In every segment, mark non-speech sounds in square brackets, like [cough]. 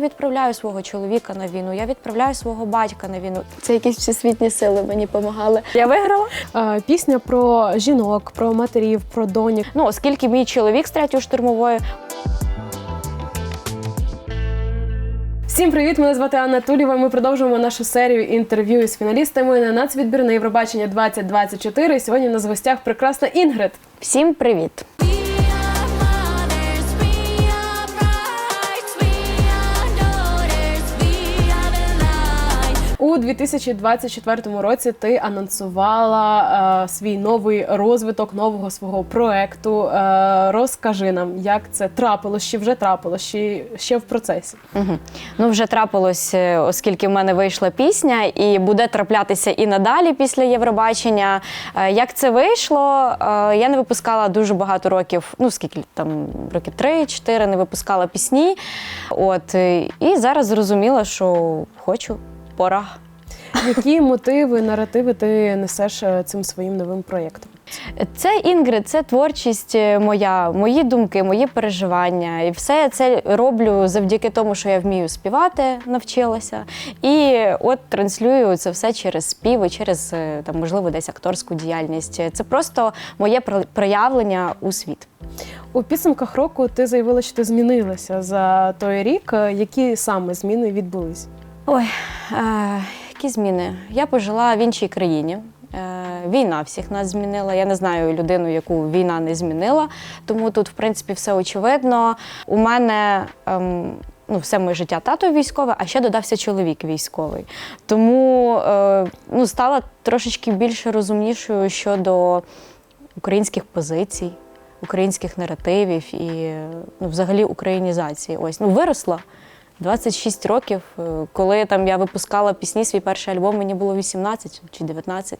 відправляю свого чоловіка на війну, я відправляю свого батька на війну. Це якісь всесвітні сили мені допомагали. Я виграла. Е, Пісня про жінок, про матерів, про доньок. Ну, оскільки мій чоловік з третьої штурмової, Всім привіт! Мене звати Анна Тулєва. Ми продовжуємо нашу серію інтерв'ю із фіналістами на нацвідбір на Євробачення 2024. Сьогодні у нас в гостях прекрасна Інгрид. всім привіт! У 2024 році ти анонсувала е, свій новий розвиток нового свого проекту. Е, розкажи нам, як це трапилось, чи вже трапилось, чи ще в процесі. Угу. Ну, вже трапилось, е, оскільки в мене вийшла пісня, і буде траплятися і надалі після Євробачення. Е, Як це вийшло? Е, Я не випускала дуже багато років, ну скільки там років 3-4 не випускала пісні. От і зараз зрозуміла, що хочу, пора. Які мотиви, наративи ти несеш е, цим своїм новим проєктом? Це Інгрид, це творчість е, моя, мої думки, мої переживання. І все я це роблю завдяки тому, що я вмію співати, навчилася. І от транслюю це все через спів і через е, там, можливо, десь акторську діяльність. Це просто моє проявлення у світ. У підсумках року ти заявила, що ти змінилася за той рік. Які саме зміни відбулись? Ой, е, які зміни? Я пожила в іншій країні. Е, Війна всіх нас змінила. Я не знаю людину, яку війна не змінила. Тому тут, в принципі, все очевидно. У мене ем, ну, все моє життя тато військове, а ще додався чоловік військовий. Тому е, ну, стала трошечки більше розумнішою щодо українських позицій, українських наративів і ну, взагалі українізації. Ось ну виросла. 26 років, е, коли там я випускала пісні, свій перший альбом, мені було 18 чи 19.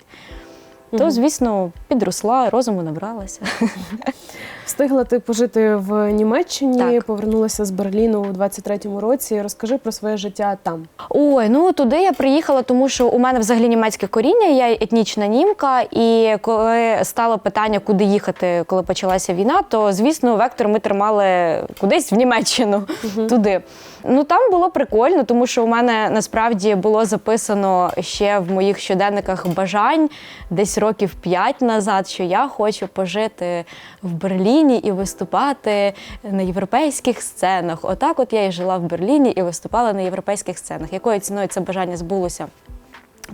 То, звісно, підросла, розуму набралася. [laughs] Встигла ти пожити в Німеччині, Так. повернулася з Берліну у 23-му році. Розкажи про своє життя там. Ой, ну туди я приїхала, тому що у мене взагалі німецьке коріння, я етнічна німка. І коли стало питання, куди їхати, коли почалася війна, то звісно, вектор ми тримали кудись в Німеччину туди. Ну там було прикольно, тому що у мене насправді було записано ще в моїх щоденниках бажань десь років п'ять назад, що я хочу пожити в Берліні і виступати на європейських сценах. Отак, от я і жила в Берліні і виступала на європейських сценах. Якою ціною це бажання збулося?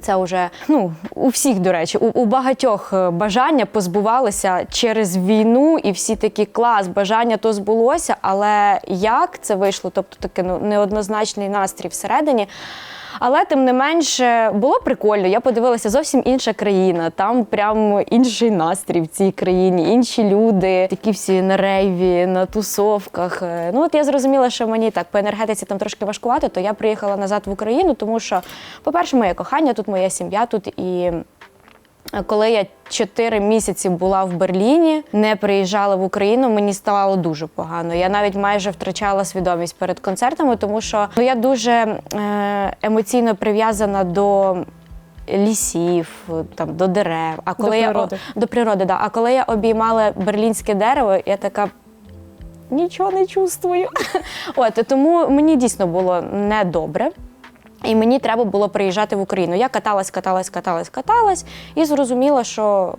Це вже ну у всіх, до речі, у, у багатьох е, бажання позбувалися через війну, і всі такі клас, бажання то збулося. Але як це вийшло? Тобто таке ну, неоднозначний настрій всередині. Але тим не менше було прикольно. Я подивилася зовсім інша країна. Там прям інший настрій в цій країні, інші люди, такі всі на рейві, на тусовках. Е, Ну от я зрозуміла, що мені так по енергетиці там трошки важкувато, то я приїхала назад в Україну, тому що, по-перше, моє кохання тут, моя сім'я тут і. Коли я чотири місяці була в Берліні, не приїжджала в Україну, мені ставало дуже погано. Я навіть майже втрачала свідомість перед концертами, тому що ну, я дуже е, емоційно прив'язана до. Лісів, там до дерев. А коли я природи. о- до природи, да. А коли я обіймала берлінське дерево, я така нічого не чувствую. [laughs] От тому мені дійсно було недобре. І мені треба було приїжджати в Україну. Я каталась, каталась, каталась, каталась і зрозуміла, що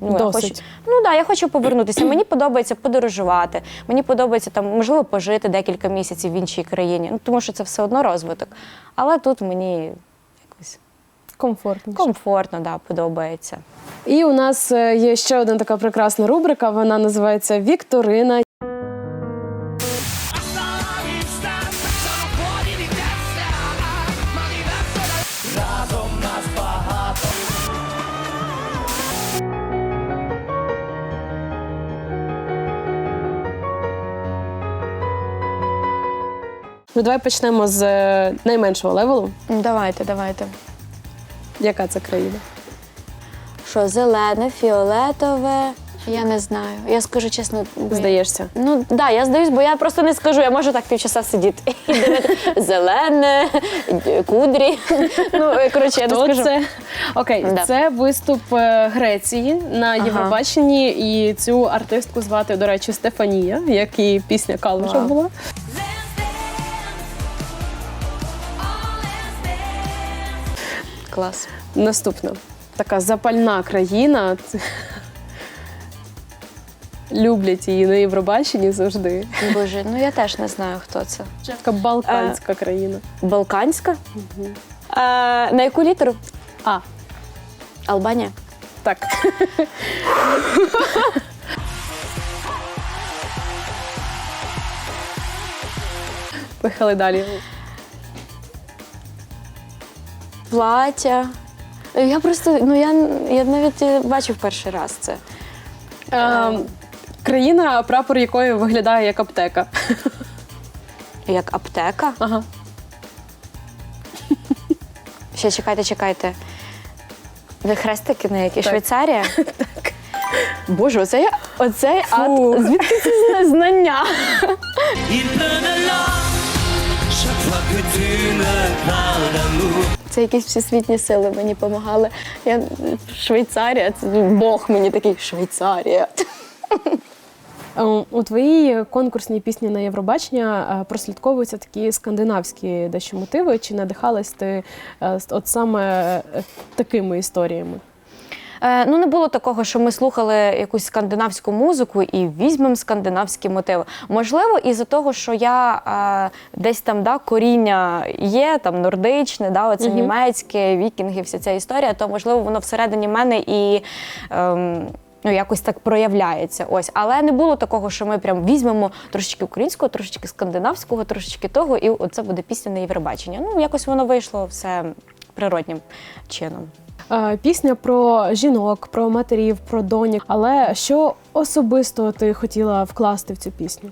ну, я хочу, ну да, я хочу повернутися. Мені подобається подорожувати. Мені подобається там, можливо, пожити декілька місяців в іншій країні. Ну тому що це все одно розвиток. Але тут мені якось Комфортніше. комфортно, да, подобається. І у нас е, є ще одна така прекрасна рубрика. Вона називається Вікторина. Ну, давай почнемо з е, найменшого левелу. Ну, Давайте, давайте. Яка це країна? Що зелене, фіолетове. Я не знаю. Я скажу чесно, бо Здаєшся? Ну да, я здаюсь, бо я просто не скажу. Я можу так півчаса сидіти і [laughs] дивити зелене, кудрі. [laughs] Ну е, коротше, я не Хто скажу. це? Окей, Да. це виступ е, Греції на Євробаченні, і цю артистку звати, до речі, Стефанія, як і пісня Калуша Вау. була. Клас. Наступна така запальна країна. Люблять її на Євробаченні завжди. Боже, ну я теж не знаю, хто це. Така балканська країна. Балканська? Е, на яку літеру? А, Албанія. так. [laughs] Поїхали далі. Плаття. Я просто, ну я, я навіть е, бачив перший раз це. Е, країна, прапор якої виглядає як аптека. Як аптека. Ага. Ще чекайте, чекайте. Ви хрестики на які? Так. Швейцарія? [laughs] Так. Боже, оце я. Оце Фу. а, звідки це зна- знання? Це якісь всесвітні сили мені допомагали. Я Швейцарія, це Бог мені такий Швейцарія. Е, У твоїй конкурсній пісні на Євробачення е, прослідковуються такі скандинавські дещо мотиви. Чи надихалась ти е, от саме такими історіями? Е, ну, не було такого, що ми слухали якусь скандинавську музику і візьмемо скандинавські мотиви. Можливо, із-за того, що я е, десь там да, коріння є, там нордичне, да, оце німецьке, вікінги, вся ця історія, то можливо воно всередині мене і. Ем, Ну, якось так проявляється. Ось, але не було такого, що ми прям візьмемо трошечки українського, трошечки скандинавського, трошечки того, і оце буде пісня на Євробачення. Ну, якось воно вийшло все природнім чином. Е, Пісня про жінок, про матерів, про доньок. Але що особисто ти хотіла вкласти в цю пісню?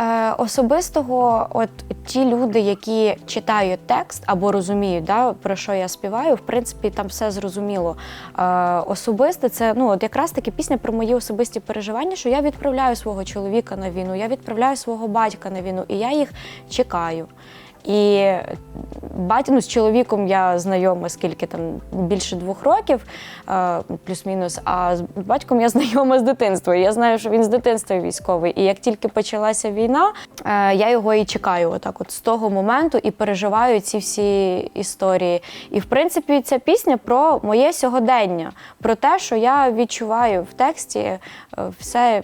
Е, особистого, от ті люди, які читають текст або розуміють, да, про що я співаю, в принципі, там все зрозуміло. Е, особисте це ну, от якраз таки пісня про мої особисті переживання, що я відправляю свого чоловіка на війну, я відправляю свого батька на війну, і я їх чекаю. І батько, ну, з чоловіком я знайома скільки там більше двох років, е, плюс-мінус. А з батьком я [laughs] знайома з дитинства. Я знаю, що він з дитинства військовий. І як тільки почалася війна, е, я його і чекаю, отак, от з того моменту, і переживаю ці всі історії. І в принципі, ця пісня про моє сьогодення, про те, що я відчуваю в тексті е, все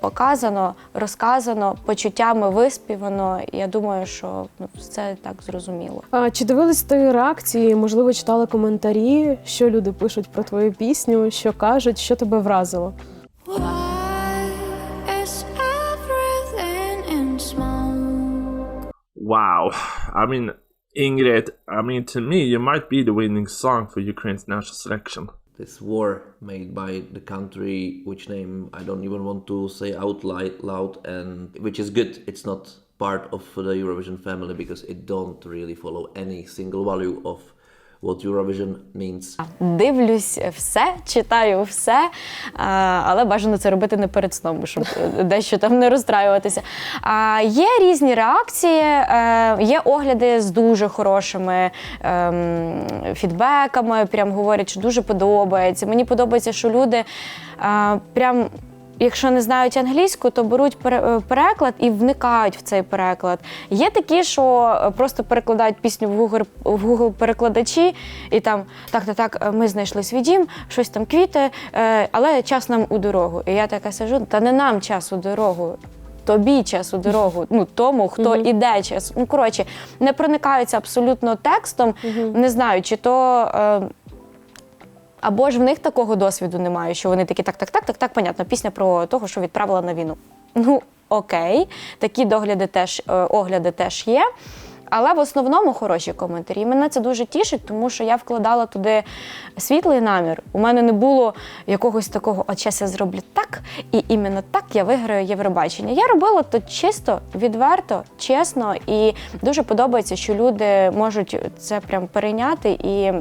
показано, розказано, почуттями виспівано. Я думаю, що ну, все так зрозуміло. А Чи дивились ти реакції? Можливо, читали коментарі, що люди пишуть про твою пісню, що кажуть, що тебе вразило? Wow. I mean, Ingrid, I mean, to me, you might be the winning song for Ukraine's national selection. This war made by the country which name I don't even want to say out loud, and which is good. It's not part of the Eurovision family because it don't really follow any single value of what Eurovision means Дивлюсь все, читаю все, але бажано це робити не перед сном, щоб е, дещо там не розстраюватися. Є різні реакції, е, є огляди з дуже хорошими ем, фідбеками, прям говорять, що дуже подобається. Мені подобається, що люди е, прям. Якщо не знають англійську, то беруть е, переклад і вникають в цей переклад. Є такі, що е, просто перекладають пісню в Google, в Google перекладачі, і там так, так, так, ми знайшли свій дім, щось там квіти, е, але час нам у дорогу. І я така сижу, та не нам час у дорогу. Тобі час у дорогу, ну тому, хто іде час. Ну коротше, не проникаються абсолютно текстом, не знаю, чи то е, або ж в них такого досвіду немає, що вони такі так, так, так, так, так, понятно, пісня про того, що відправила на війну. Ну, окей, такі догляди теж, е, огляди теж є. Але в основному хороші коментарі. Мене це дуже тішить, тому що я вкладала туди світлий намір. У мене не було якогось такого, от зараз я зроблю так, і іменно так я виграю Євробачення. Я робила то чисто, відверто, чесно, і дуже подобається, що люди можуть це прям перейняти і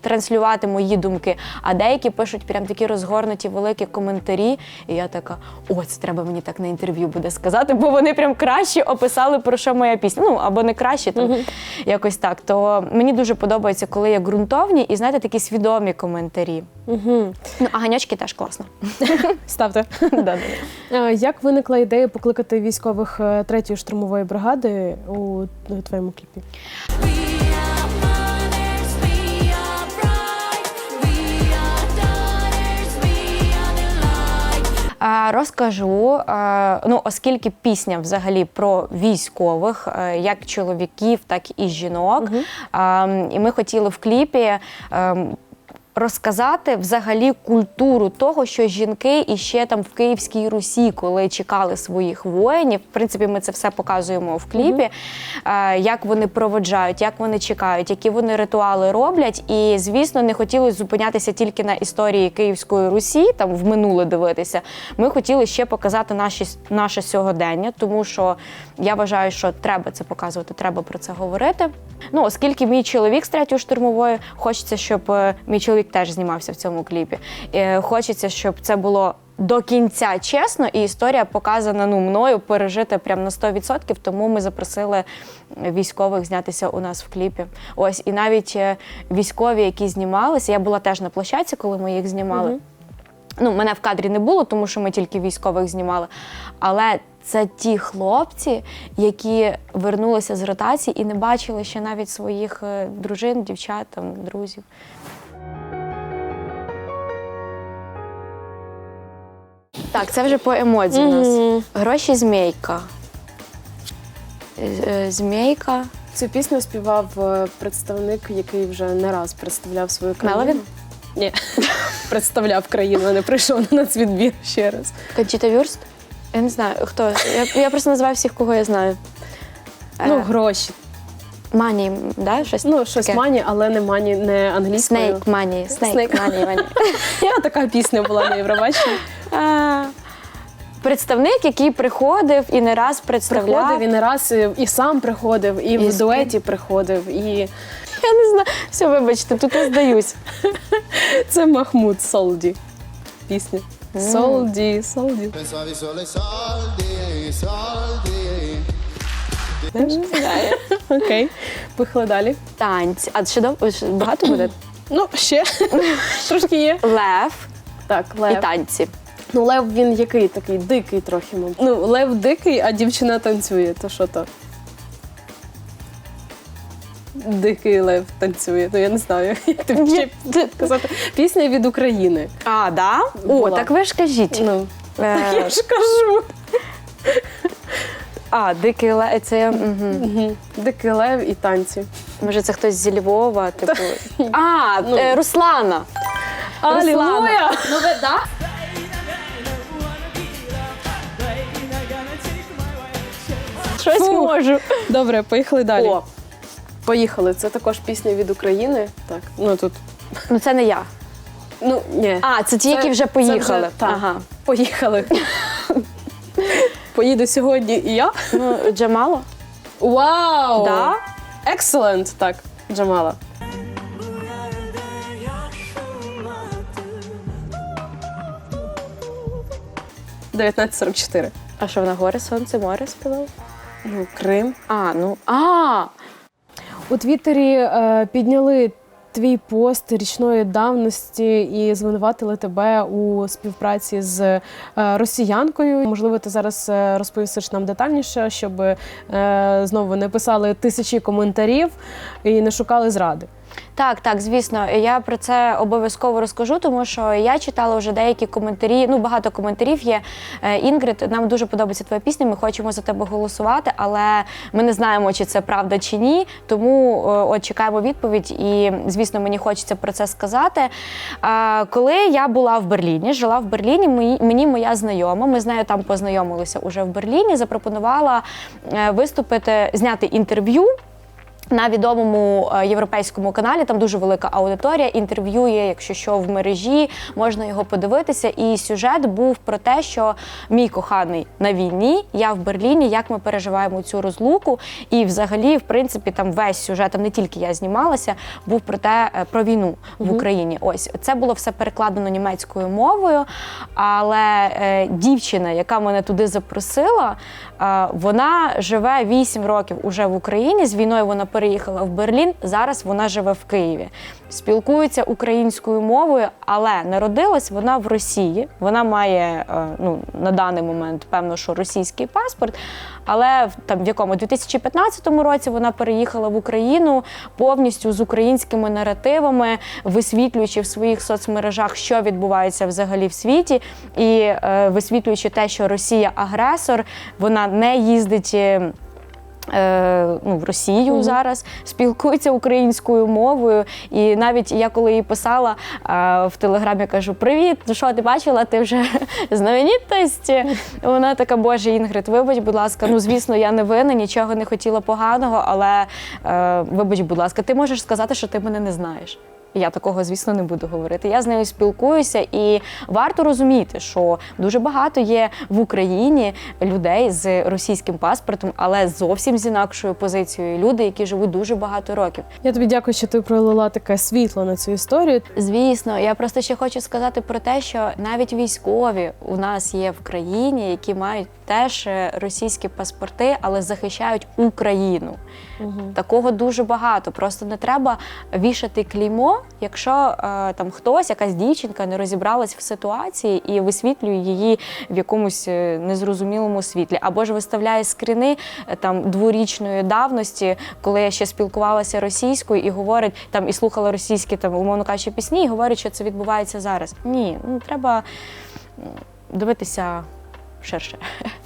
транслювати мої думки. А деякі пишуть прям такі розгорнуті великі коментарі. І я така: о, це треба мені так на інтерв'ю буде сказати, бо вони прям краще описали про що моя пісня. Ну або не краще, там якось так. То мені дуже подобається, коли є ґрунтовні і знаєте, такі свідомі коментарі. Угу. Ну, а ганячки теж класно. [laughs] Ставте. Як виникла ідея покликати військових е, третьої штурмової бригади у твоєму кліпі? Розкажу, ну оскільки пісня взагалі про військових, е, як чоловіків, так і жінок. Угу. І ми хотіли в кліпі. Розказати взагалі культуру того, що жінки і ще там в Київській Русі, коли чекали своїх воїнів, в принципі, ми це все показуємо в кліпі, е, як вони проводжають, як вони чекають, які вони ритуали роблять. І звісно, не хотілося зупинятися тільки на історії Київської Русі, там в минуле дивитися. Ми хотіли ще показати наші, наше сьогодення, тому що я вважаю, що треба це показувати, треба про це говорити. Ну, оскільки мій чоловік з третьої штурмової, хочеться, щоб е, мій чоловік теж знімався в цьому кліпі. Е, Хочеться, щоб це було. До кінця чесно, і історія показана ну мною пережити прям на 100%, тому ми запросили військових знятися у нас в кліпі. Ось і навіть е, військові, які знімалися, я була теж на площадці, коли ми їх знімали. Ну, мене в кадрі не було, тому що ми тільки військових знімали. Але це ті хлопці, які вернулися з ротації і не бачили ще навіть своїх е, дружин, дівчат, там, друзів. Так, це вже по емоції у нас. Гроші змійка. Е, е, Змійка. Цю пісню співав е, представник, який вже не раз представляв свою країну. Меловін? Ні, [laughs] представляв країну, а не прийшов на нацвідбір ще раз. Кончіта Вюрст? Я не знаю, хто. Я, я просто називаю всіх, кого я знаю. Ну, Е, гроші. Мані, да? Щось Ну, щось таке? мані, але не мані, не англійською. Снейк мані. Снейк Snake. мані. мані. [laughs] Я така пісня була на Євробаченні. Представник, який приходив і не раз представляв. Приходив і не раз і, і сам приходив, і, І в дуеті приходив. І Я не знаю. Все, вибачте, тут я здаюсь. [laughs] це Махмуд Солді. Пісня. Солді, Солді. Soldi. [laughs] Окей. Поїхали далі. Танці. А ще багато буде? Ну, ще [laughs] трошки є. Лев Так, і Лев. танці. Ну, Лев він який такий, дикий трохи. мабуть. Ну, Лев дикий, а дівчина танцює. То що то? Дикий лев танцює. Ну я не знаю, [laughs] як тобі ще казати. Пісня від України. А, да? О, Була. так ви ж кажіть. Ну, Е, [laughs] я ж кажу. А, дикий лев. Це угу. Мгм. Дикий лев і танці. може це хтось зі Львова, типу. [laughs] А, е, Руслана. Алілуя! Ну ви да? Щось Фу. можу. Добре, поїхали далі. О, Поїхали. Це також пісня від України. Так, ну тут. ну це не я. Ну, ні. А, це ті, які вже це поїхали. так. Ага. Поїхали. Поїду сьогодні і я. Ну, Джамала. Вау! Да? Excellent! Так, Джамала. «1944». А що вона горе, сонце, море співала? Ну, Крим. А, ну. А! У Твіттері е, підняли твій пост річної давності і звинуватили тебе у співпраці з е, росіянкою. Можливо, ти зараз е, розповісиш нам детальніше, щоб е, знову не писали тисячі коментарів і не шукали зради. Так, так, звісно, я про це обов'язково розкажу, тому що я читала вже деякі коментарі. Ну, багато коментарів є. Е, Інгрид, нам дуже подобається твоя пісня. Ми хочемо за тебе голосувати, але ми не знаємо, чи це правда чи ні. Тому е, от чекаємо відповідь, і звісно, мені хочеться про це сказати. Е, Коли я була в Берліні, жила в Берліні, мені- моя знайома, ми з нею там познайомилися уже в Берліні. Запропонувала виступити, зняти інтерв'ю на відомому е, європейському каналі. Там дуже велика аудиторія. Інтерв'ю є, якщо що, в мережі, можна його подивитися. І сюжет був про те, що мій коханий на війні, я в Берліні, як ми переживаємо цю розлуку. І взагалі, в принципі, там весь сюжет, там не тільки я знімалася, був про те, е, про війну в Україні. Ось це було все перекладено німецькою мовою. Але е, дівчина, яка мене туди запросила, е, вона живе 8 років уже в Україні. З війною вона переїхала в Берлін. Зараз вона живе в Києві. Спілкується українською мовою, але народилась вона в Росії. Вона має е, ну, на даний момент певно, що російський паспорт. Але в там в якому 2015 році вона переїхала в Україну повністю з українськими наративами, висвітлюючи в своїх соцмережах, що відбувається взагалі в світі, і е, висвітлюючи те, що Росія агресор, вона не їздить. Е, ну, в Росію зараз спілкується українською мовою. І навіть я коли їй писала е, в телеграмі, кажу: Привіт, ну що ти бачила? Ти вже [laughs] знаменитість? Вона така, Боже, Інгрид, вибач, будь ласка. Ну звісно, я не винна, нічого не хотіла поганого, але е, вибач, будь ласка, ти можеш сказати, що ти мене не знаєш. Я такого, звісно, не буду говорити. Я з нею спілкуюся, і варто розуміти, що дуже багато є в Україні людей з російським паспортом, але зовсім з інакшою позицією. Люди, які живуть дуже багато років. Я тобі дякую, що ти пролила таке світло на цю історію. Звісно, я просто ще хочу сказати про те, що навіть військові у нас є в країні, які мають теж е, російські паспорти, але захищають Україну. Такого дуже багато. Просто не треба вішати клеймо, якщо е, там хтось, якась дівчинка не розібралась в ситуації і висвітлює її в якомусь е, незрозумілому світлі, або ж виставляє скріни е, там дворічної давності, коли я ще спілкувалася російською і говорить там і слухала російські там, умовно кажучи, пісні, і говорить, що це відбувається зараз. Ні, ну треба дивитися ширше. [laughs]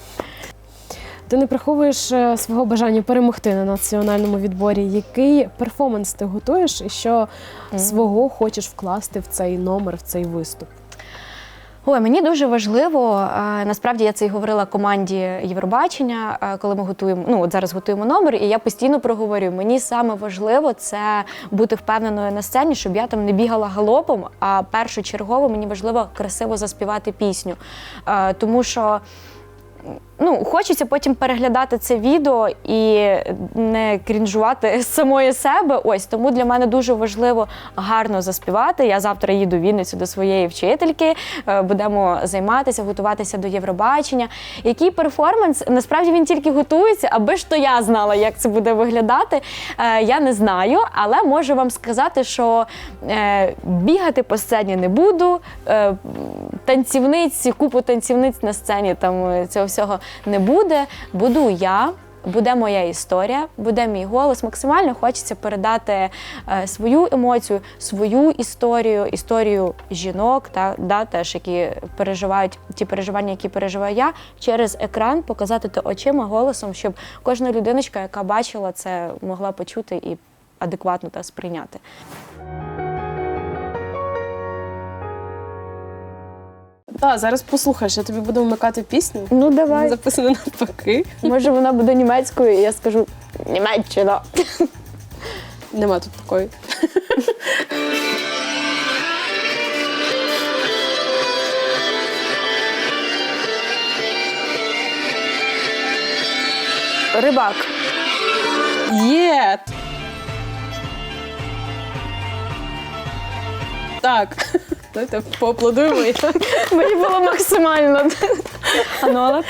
Ти не приховуєш е, свого бажання перемогти на національному відборі. Який перформанс ти готуєш і що свого хочеш вкласти в цей номер, в цей виступ? Ой, мені дуже важливо. е, Насправді я це і говорила команді Євробачення, е, коли ми готуємо. Ну от зараз готуємо номер, і я постійно проговорюю. Мені саме важливо це бути впевненою на сцені, щоб я там не бігала галопом. А першочергово мені важливо красиво заспівати пісню, тому що. Ну, хочеться потім переглядати це відео і не крінжувати [laughs] самої себе. Ось тому для мене дуже важливо гарно заспівати. Я завтра їду в Вінницю до своєї вчительки. е, Будемо займатися, готуватися до Євробачення. Який перформанс? Насправді він тільки готується, аби ж то я знала, як це буде виглядати. Е, Я не знаю, але можу вам сказати, що е, бігати по сцені не буду. Танцівниць, купу танцівниць на сцені там цього всього не буде. Буду я. Буде моя історія, буде мій голос. Максимально хочеться передати е, свою емоцію, свою історію, історію жінок, та да, теж які переживають ті переживання, які переживаю я, через екран показати то очима, голосом, щоб кожна людиночка, яка бачила це, могла почути і адекватно та сприйняти. Так, зараз послухаєш, я тобі буду вмикати пісню. Ну давай. Записано навпаки. Може, вона буде німецькою, і я скажу Німеччина. Нема тут такої. Рибак. Є! Так. Давайте поаплодуємо. [laughs] Мені було максимально. А ну, але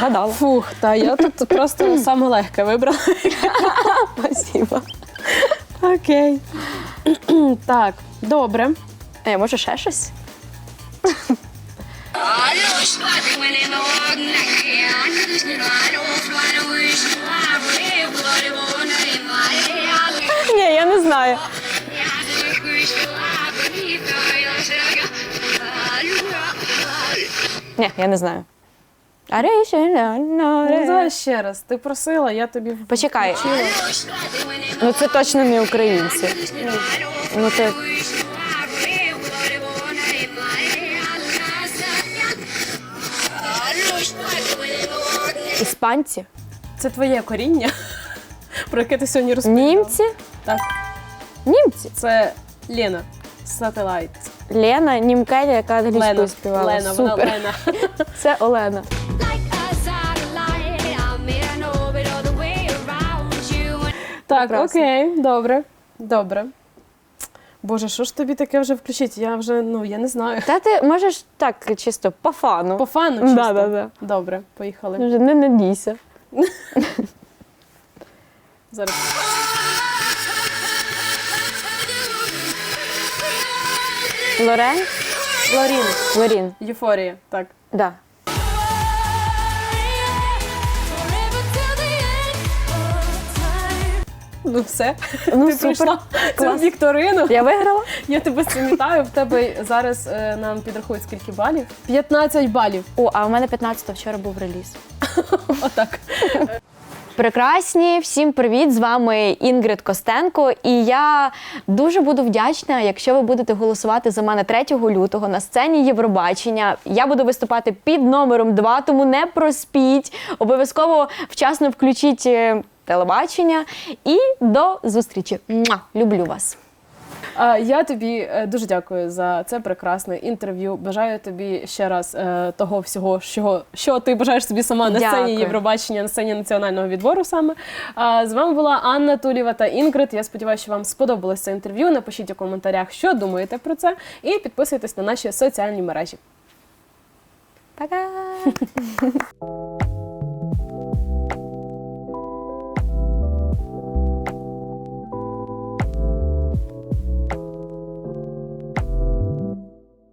гадала. Фух, та я тут просто саме легке вибрала. [laughs] Спасибо. Окей. Так, добре. Е, може, ще щось? Ні, я не знаю. Ні, я не знаю. Давай ще раз. Ти просила, я тобі Почекай. Ну це точно не українці. Ну це іспанці, Це твоє коріння, [laughs] про яке ти сьогодні розповідала. німці, Так, німці. це Лена. Сателайт. Лена, німкеля, яка англійською Лена. співала. Лена, вона Супер. Лена. [laughs] Це Олена. Так, Прекрасно. окей, добре. Добре. Боже, що ж тобі таке вже включить? Я вже, ну, я не знаю. Та ти можеш так чисто по фану. По фану чисто? Да, да, да. Добре, поїхали. Вже не надійся. [laughs] Зараз. Лорен? Лорін. Лорін. Єуфорія. Так. Да. Ну все. Ну, Ти супер. пройшла цю вікторину. Я виграла? Я тебе вітаю. В тебе зараз е, нам підрахують скільки балів? 15 балів. О, а у мене 15 вчора був реліз. [laughs] Отак. Прекрасні, всім привіт! З вами Інгрид Костенко. І я дуже буду вдячна, якщо ви будете голосувати за мене 3 лютого на сцені Євробачення. Я буду виступати під номером 2, тому не проспіть. Обов'язково вчасно включіть е, телебачення. І до зустрічі. Муа! Люблю вас. Я тобі е, дуже дякую за це прекрасне інтерв'ю. Бажаю тобі ще раз е, того всього, що, що ти бажаєш собі сама на сцені Дякую. Євробачення, на сцені національного відбору саме. З вами була Анна Тулєва та Інгрид. Я сподіваюся, що вам сподобалось це інтерв'ю. Напишіть у коментарях, що думаєте про це, і підписуйтесь на наші соціальні мережі. Пока! [laughs]